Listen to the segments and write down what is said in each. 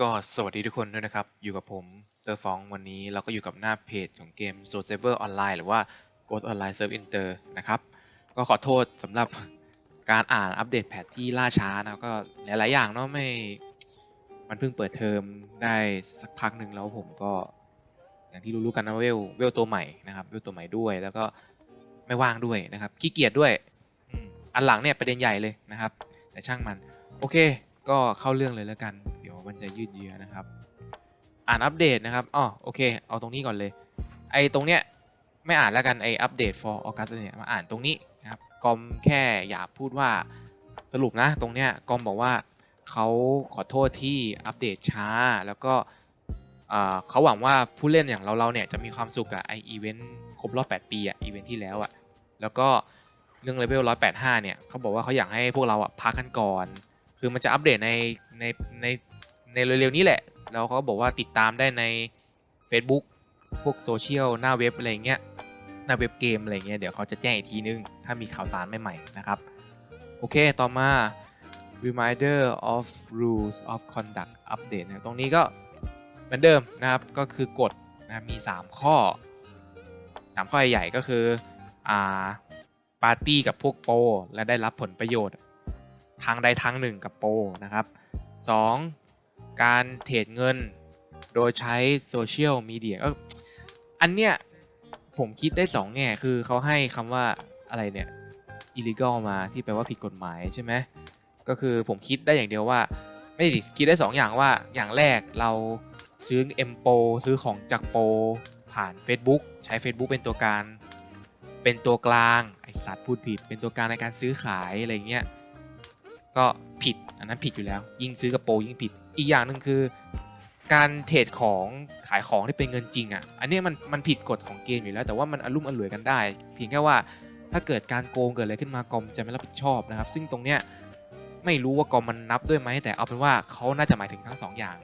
ก็สวัสดีทุกคนด้วยนะครับ อยู่กับผมเซอร์ฟองวันนี้เราก็อยู่กับหน้าเพจของเกม s o u l Saver Online หรือว่า Ghost Online Serve Inter นะครับ ก็ขอโทษสำหรับการอ่านอัปเดตแพทที่ล่าช้านะก็หลาย ๆ อย่างเนาะไม่ มันเพิ่งเปิดเทอมได้สักพักหนึ่งแล้วผมก็ อย่างที่รู้ๆกันนะเวลเวลตัวใหม่นะครับเวลตัวใหม่ด้วย แล้วก็ไม่ว่างด้วยนะครับขี้เกียจด้วยอันหลังเนี่ยประเด็นใหญ่เลยนะครับ แต่ช่างมัน โอเค ก็เข้าเรื่องเลยแล้วกัน มันจะยืดเยื้อนะครับ อ่านอัปเดตนะครับอ๋อโอเค เอาตรงนี้ก่อนเลย ไอ้ตรงเนี้ยไม่อ่านแล้วกันไอ้อัปเดต for August เนี่ยมาอ่านตรงนี้นะครับกอมแค่อยากพูดว่าสรุปนะตรงเนี้ยกอมบอกว่าเขาขอโทษที่อัปเดตช้า แล้วก็อ่าเขาหวังว่าผู้เล่นอย่างเราเราเนี่ยจะมีความสุขกับไออีเวนต์ครบรอบ 8 ปีอะอีเวนต์ที่แล้วอะแล้วก็เรื่องเลเวล185 เนี่ยเขาบอกว่าเขาอยากให้พวกเราอะพักกันก่อน คือมันจะอัปเดตในในใน ในเร็วๆนี้แหละ แล้วเขาบอกว่าติดตามได้ใน Facebook พวกโซเชียลหน้าเว็บอะไรเงี้ยหน้าเว็บเกมอะไรเงี้ยเดี๋ยวเขาจะแจ้งอีกทีนึง ถ้ามีข่าวสารใหม่ๆนะครับ โอเคต่อมา reminder of rules of conduct update นะตรงนี้ก็เหมือนเดิมนะครับก็คือกฎนะมี 3 ข้อ 3 ข้อใหญ่ๆก็คืออ่าปาร์ตี้กับพวกโปรและได้รับผลประโยชน์ ทางใดทางหนึ่งกับโปรนะครับ 2. การเทรดเงิน โดยใช้โซเชียลมีเดียก็อันเนี้ยผมคิดได้2แง่คือเขาให้คำว่าอะไรเนี่ย illegal มาที่แปลว่าผิดกฎหมายใช่ไหมก็คือผมคิดได้อย่างเดียวว่า ไม่สิคิดได้ 2 อย่างว่าอย่างแรกเราซื้อ M โปซื้อของจากโปผ่าน Facebook ใช้ Facebook เป็นตัวการ เป็นตัวกลางไอสัตว์พูดผิด เป็นตัวกางในการซื้อขายอะไรเงี้ยก็ผิดอันนั้นผิดอยู่แล้ว ยิ่งซื้อกับโปยิ่งผิด อีกอย่างหนึ่งคือ การเทรดของขายของที่เป็นเงินจริงอะ่ะอันนี้มันมันผิดกฎของเกมอยู่แล้ว แต่ว่ามันอารมุ่มอร่วยกันได้ เพียงแค่ว่าถ้าเกิดการโกงเกิดอะไรขึ้นมากอมจะไม่รับผิดชอบนะครับ ซึ่งตรงเนี้ยไม่รู้ว่ากอมมันนับด้วยไหมแต่เอาเป็นว่าเขาน่าจะหมายถึงทั้งสองอย่าง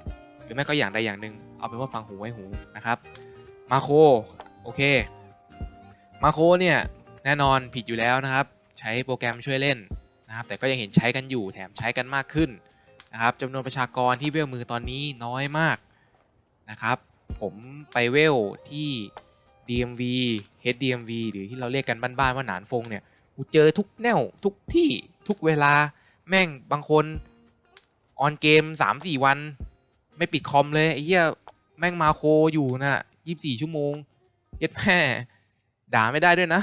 หรือไม่ก็อย่างใดอย่างหนึ่งเอาเป็นว่าฟังหูไว้หูนะครับมาโคโอเคมาโคเนี่ยแน่นอนผิดอยู่แล้วนะครับ ใช้โปรแกรมช่วยเล่นนะครับแต่ก็ยังเห็นใช้กันอยู่แถมใช้กันมากขึ้น นะครับจำนวนประชากรที่เวลมือตอนนี้น้อยมากนะครับ ผมไปเวลที่ DMV HDMV หรือที่เราเรียกกันบ้านๆว่าหนานฟงเนี่ยกูเจอทุกแนวทุกที่ทุกเวลาแม่งบางคนออนเกม 3-4 วัน ไม่ปิดคอมเลยไอ้เหี้ยแม่งมาโคอยู่นะ่ะ24 ชั่วโมงเย็ดแม่ด่าไม่ได้ด้วยนะ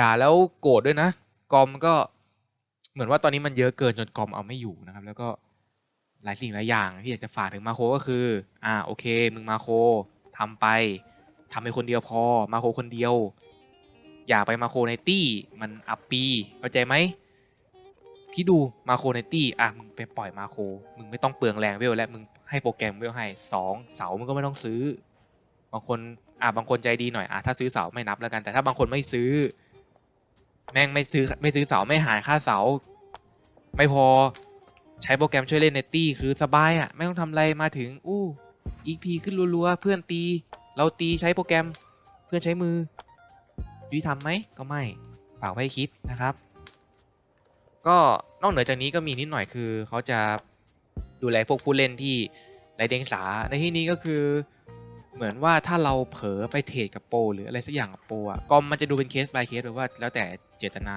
ด่าแล้วโกรธด้วยนะ กอมก็ เหมือนว่าตอนนี้มันเยอะเกินจนกอมเอาไม่อยู่นะครับ แล้วก็หลายสิ่งหลายอย่างที่อยากจะฝากถึงมาโคก็คือ อ่าโอเค มึงมาโคทำไปทำไปคนเดียวพอ มาโคคนเดียว อย่าไปมาโคในตี้มันอัปปีเข้าใจไหมคิดดูมาโคในตี้อะมึงไปปล่อยมาโค มึงไม่ต้องเปลืองแรงเวลและมึงให้โปรแกรมเวลให้สองเสามึงก็ไม่ต้องซื้อ บางคนอะบางคนใจดีหน่อยอะถ้าซื้อเสาไม่นับแล้วกันแต่ถ้าบางคนไม่ซื้อ แม่งไม่ซื้อไม่ซื้อเสาไม่หายค่าเสา ไม่พอใช้โปรแกรมช่วยเล่นในตี้คือสบายอะ่ะ ไม่ต้องทำอะไรมาถึง อู้อีพีขึ้นรัวๆ เพื่อนตี เราตีใช้โปรแกรมเพื่อนใช้มือยุติธรรมไหมก็ไม่ฝากไว้คิดนะครับ ก็นอกเหนือจากนี้ก็มีนิดหน่อยคือเขาจะดูแลพวกผู้เล่นที่ไรเดงสาในที่นี้ก็คือเหมือนว่าถ้าเราเผลอไปเทรดกับโปรหรืออะไรสักอย่างกับโปรอะก็มันจะดูเป็นเคส by เคสแบบว่าแล้วแต่เจตนา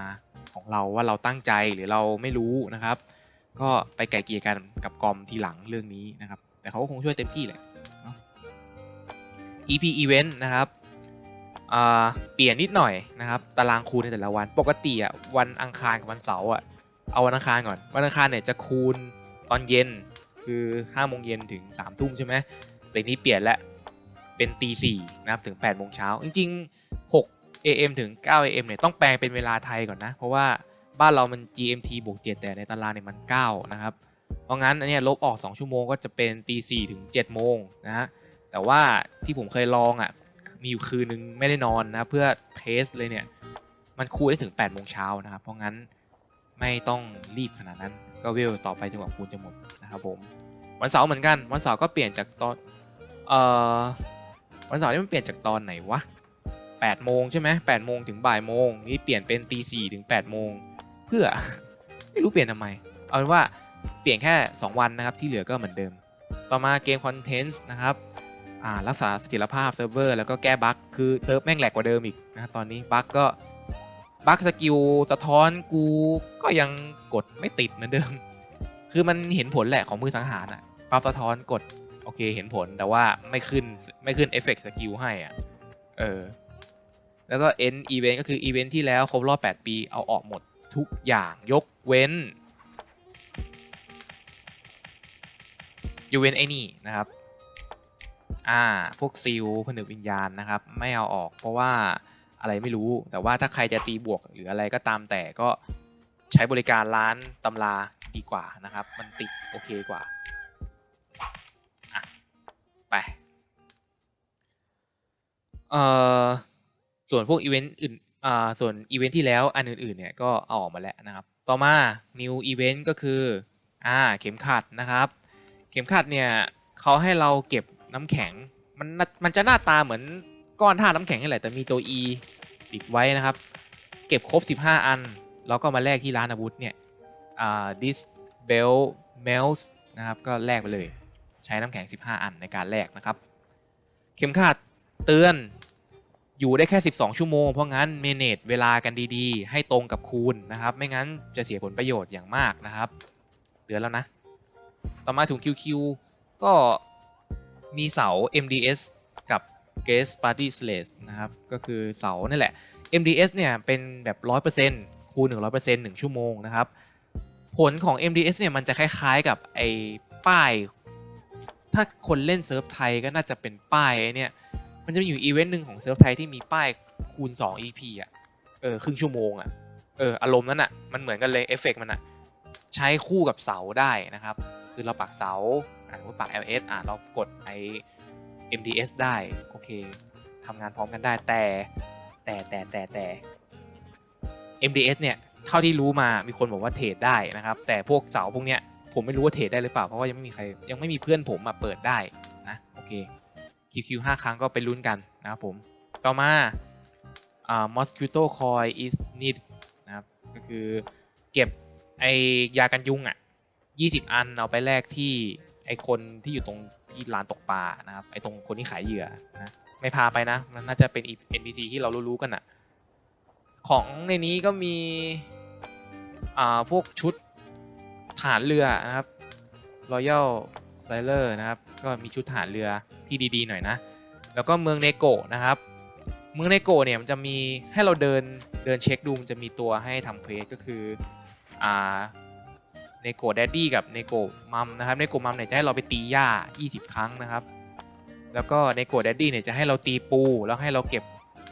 ของเราว่าเราตั้งใจหรือเราไม่รู้นะครับ ก็ไปไกลเกี่ยกันกับกอมทีหลังเรื่องนี้นะครับ แต่เขาก็คงช่วยเต็มที่แหละ EP event นะครับเปลี่ยนนิดหน่อยนะครับ ตารางคูณในแต่ละวัน ปกติอะวันอังคารกับวันเสาร์อะเอาวันอังคารก่อน วันอังคารเนี่ยจะคูณตอนเย็นคือ5โมงเย็นถึง3ทุ่มใช่ไหมแต่นี้เปลี่ยนแล้วเป็นตีสี่นะครับถึง8โมงเช้าจริงๆ 6 AM ถึง 9 AM เนี่ยต้องแปลงเป็นเวลาไทยก่อนนะ เพราะว่าบ้านเรามัน GMT บวก7แต่ในตารางเนี่ยมัน 9 นะครับ เพราะงั้นอันนี้ลบออก 2 ชั่วโมงก็จะเป็นตีสี่ถึง7โมงนะฮะแต่ว่าที่ผมเคยลองอะมีอยู่คืนนึงไม่ได้นอนนะ เพื่อเทสเลยเนี่ย มันคูณได้ถึง8โมงเช้านะครับ เพราะงั้นไม่ต้องรีบขนาดนั้นก็เวลต่อไปจนกว่าคูณจะหมดนะครับผมวันเสาร์เหมือนกันวันเสาร์ก็เปลี่ยนจากตอนเอ่อวันเสาร์นี่มันเปลี่ยนจากตอนไหนวะ 8โมงใช่ไหม8โมงถึงบ่ายโมงนี่เปลี่ยนเป็นตีสี่ถึง8โมงเพื่อ ไม่รู้เปลี่ยนทำไม เอาเป็นว่าเปลี่ยนแค่ 2 วันนะครับ ที่เหลือก็เหมือนเดิม ต่อมาเกมคอนเทนต์นะครับรักษาเสถียรภาพเซิร์ฟเวอร์แล้วก็แก้บั๊กคือเซิร์ฟแม่งแหลกกว่าเดิมอีกนะตอนนี้บั๊กก็บั๊กสกิลสะท้อนกูก็ยังกดไม่ติดเหมือนเดิม คือมันเห็นผลแหละของมือสังหารอะปั๊บสะท้อนกด โอเคเห็นผลแต่ว่าไม่ขึ้นไม่ขึ้นเอฟเฟกต์สกิลให้อะเออ แล้วก็ end event ก็คืออีเวนท์ที่แล้วครบรอบ 8 ปีเอาออกหมดทุกอย่างยกเว้นยกเว้นไอ้นี่นะครับ อ่า พวกซิลผนึกวิญญาณนะครับ ไม่เอาออกเพราะว่าอะไรไม่รู้ แต่ว่าถ้าใครจะตีบวกหรืออะไรก็ตามแต่ก็ใช้บริการร้านตำราดีกว่านะครับ มันติดโอเคกว่าอะไป เอ่อ ส่วนพวกอีเวนต์อื่นอ่าส่วนอีเวนต์ที่แล้วอันอื่นๆเนี่ยก็เอาออกมาแล้วนะครับ ต่อมา new event ก็คืออ่าเข็มขัดนะครับ เข็มขัดเนี่ยเขาให้เราเก็บน้ำแข็งมันน่ามันจะหน้าตาเหมือนก้อนท่าตุน้ำแข็งนี่แหละแต่มีตัว e ติดไว้นะครับ เก็บครบ 15 อัน แล้วก็มาแลกที่ร้านอาวุธเนี่ยอ่า this bell melts นะครับก็แลกไปเลย ใช้น้ำแข็ง 15 อันในการแลกนะครับ เข็มขัดเตือน อยู่ได้แค่ 12 ชั่วโมง เพราะงั้นเมเนจเวลากันดีๆ ให้ตรงกับคูณนะครับ ไม่งั้นจะเสียผลประโยชน์อย่างมากนะครับ เตือนแล้วนะ ต่อมาถึง QQ ก็มีเสา MDS กับ Guest Party Slash นะครับ ก็คือเสานั่นแหละ MDS เนี่ยเป็นแบบ 100%คูณ 100% 1 ชั่วโมงนะครับ ผลของ MDS เนี่ยมันจะคล้ายๆกับไอ้ป้าย ถ้าคนเล่นเซิร์ฟไทยก็น่าจะเป็นป้ายไอ้เนี่ย มันจะมีอยู่อีเวนต์หนึ่งของเซิร์ฟไทยที่มีป้ายคูณ 2 EP อะ เออ ครึ่งชั่วโมงอะ เออ อารมณ์นั้นอะ มันเหมือนกันเลยเอฟเฟกต์มันอะ ใช้คู่กับเสาได้นะครับ คือเราปักเสาอ่าเราปัก LS อ่าเรากดไอ MDS ได้ โอเคทำงานพร้อมกันได้แต่แต่แต่แต่แต่ MDS เนี่ย เท่าที่รู้มามีคนบอกว่าเทรดได้นะครับ แต่พวกเสาพวกเนี้ยผมไม่รู้ว่าเทรดได้หรือเปล่า เพราะว่ายังไม่มีใครยังไม่มีเพื่อนผมมาเปิดได้นะ โอเค QQ 5 ครั้งก็ไปลุ้นกันนะครับผม ต่อมาอ่า mosquito coil is need นะครับ ก็คือเก็บไอยากันยุงอะ20 อันเอาไปแลกที่ไอคนที่อยู่ตรงที่ลานตกปลานะครับ ไอตรงคนที่ขายเหยื่อนะ ไม่พาไปนะ มันน่าจะเป็น NPC ที่เรารู้ๆกันอะ ของในนี้ก็มีอ่าพวกชุดฐานเรือนะครับ Royal Sailor นะครับ ก็มีชุดฐานเรือที่ดีๆหน่อยนะ แล้วก็เมืองเนโกะนะครับ เมืองเนโกะเนี่ยมันจะมีให้เราเดินเดินเช็คดูมันจะมีตัวให้ทำเควสก็คืออ่าเนโกะแดดดี้กับเนโกะมัมนะครับเนโกะมัมเนี่ยจะให้เราไปตีหญ้า 20 ครั้งนะครับ แล้วก็เนโกะแดดดี้เนี่ยจะให้เราตีปู แล้วให้เราเก็บ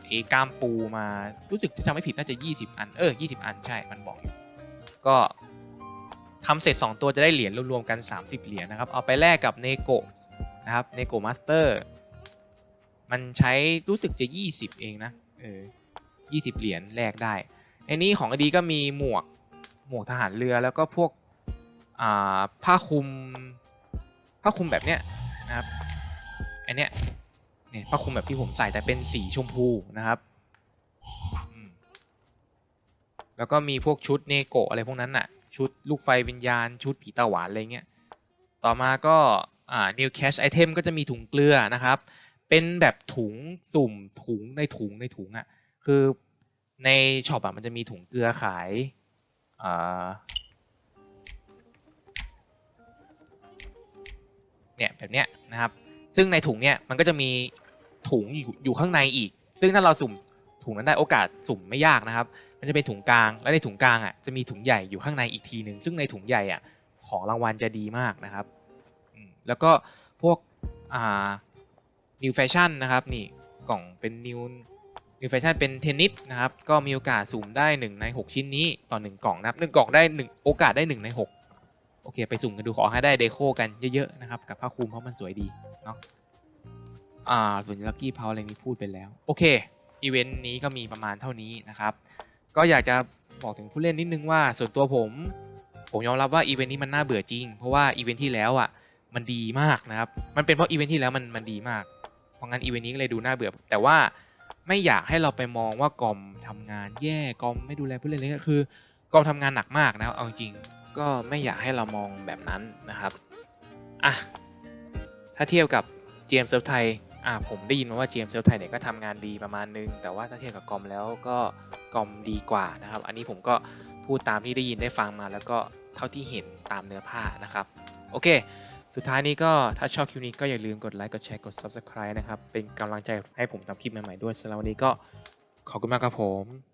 เอกามปูมารู้สึกจะจำไม่ผิดน่าจะ 20 อัน เออ 20 อันใช่ มันบอกอยู่ก็ ทำเสร็จ 2 ตัวจะได้เหรียญรวมๆกัน 30 เหรียญนะครับ เอาไปแลกกับเนโกะนะครับเนโกะมาสเตอร์มันใช้รู้สึกจะ 20 เองนะเออ20เหรียญแลกได้ในนี้ของอดีก็มีหมวกหมวกทหารเรือแล้วก็พวกอ่าผ้าคลุมผ้าคลุมแบบเนี้ยนะครับอันเนี้ยเนี่ยผ้าคลุมแบบที่ผมใส่แต่เป็นสีชมพูนะครับแล้วก็มีพวกชุดเนโกะอะไรพวกนั้นน่ะ ชุดลูกไฟวิญญาณ ชุดผีตาหวานอะไรเงี้ย ต่อมาก็อ่า new cash item ก็จะมีถุงเกลือนะครับ เป็นแบบถุงสุ่มถุงในถุงในถุงอะ่ะ คือในช็อปอะมันจะมีถุงเกลือขายอ่าเนี่ยแบบเนี้ยนะครับ ซึ่งในถุงเนี่ยมันก็จะมีถุงอยู่อยู่ข้างในอีก ซึ่งถ้าเราสุ่มถุงนั้นได้โอกาสสุ่มไม่ยากนะครับ มันจะเป็นถุงกลาง และในถุงกลางอะจะมีถุงใหญ่อยู่ข้างในอีกทีหนึ่งซึ่งในถุงใหญ่อะของรางวัลจะดีมากนะครับแล้วก็พวกอ่า New Fashion นะครับนี่กล่องเป็น New New Fashion เป็นเทนนิสนะครับก็มีโอกาสสุ่มได้ 1 ใน 6 ชิ้นนี้ต่อ 1 กล่องนะครับ1กล่องได้ 1 โอกาสได้ 1 ใน 6 โอเค ไปสุ่มกันดูขอให้ได้เดโคกันเยอะๆนะครับกับผ้าคลุมเพราะมันสวยดีเนาะอ่าส่วนลักกี้เพาอะไรนี้พูดไปแล้ว โอเคอีเวนต์นี้ก็มีประมาณเท่านี้นะครับ ก็อยากจะบอกถึงผู้เล่นนิดนึงว่าส่วนตัวผม ผมยอมรับว่าอีเวนต์นี้มันน่าเบื่อจริง เพราะว่าอีเวนต์ที่แล้วอะมันดีมากนะครับ มันเป็นเพราะอีเวนต์ที่แล้วมันมันดีมาก เพราะงั้นอีเวนต์นี้ก็เลยดูน่าเบื่อ แต่ว่าไม่อยากให้เราไปมองว่ากอมทำงานแย่กอมไม่ดูแลผู้เล่นเลยก็คือกอมทำงานหนักมากนะครับเอาจริงก็ไม่อยากให้เรามองแบบนั้นนะครับอะถ้าเทียบกับ GM เซิร์ฟไทยอ่าผมได้ยินมาว่า GM เซิร์ฟไทยเนี่ยก็ทำงานดีประมาณนึงแต่ว่าถ้าเทียบกับกอมแล้วก็ กอมดีกว่านะครับ อันนี้ผมก็พูดตามที่ได้ยินได้ฟังมา แล้วก็เท่าที่เห็นตามเนื้อผ้านะครับ โอเค สุดท้ายนี้ก็ถ้าชอบคลิปนี้ก็อย่าลืมกดไลค์กดแชร์กด Subscribe นะครับ เป็นกำลังใจให้ผมทำคลิปใหม่ๆด้วยสำหรับวันนี้ก็ขอบคุณมากครับผม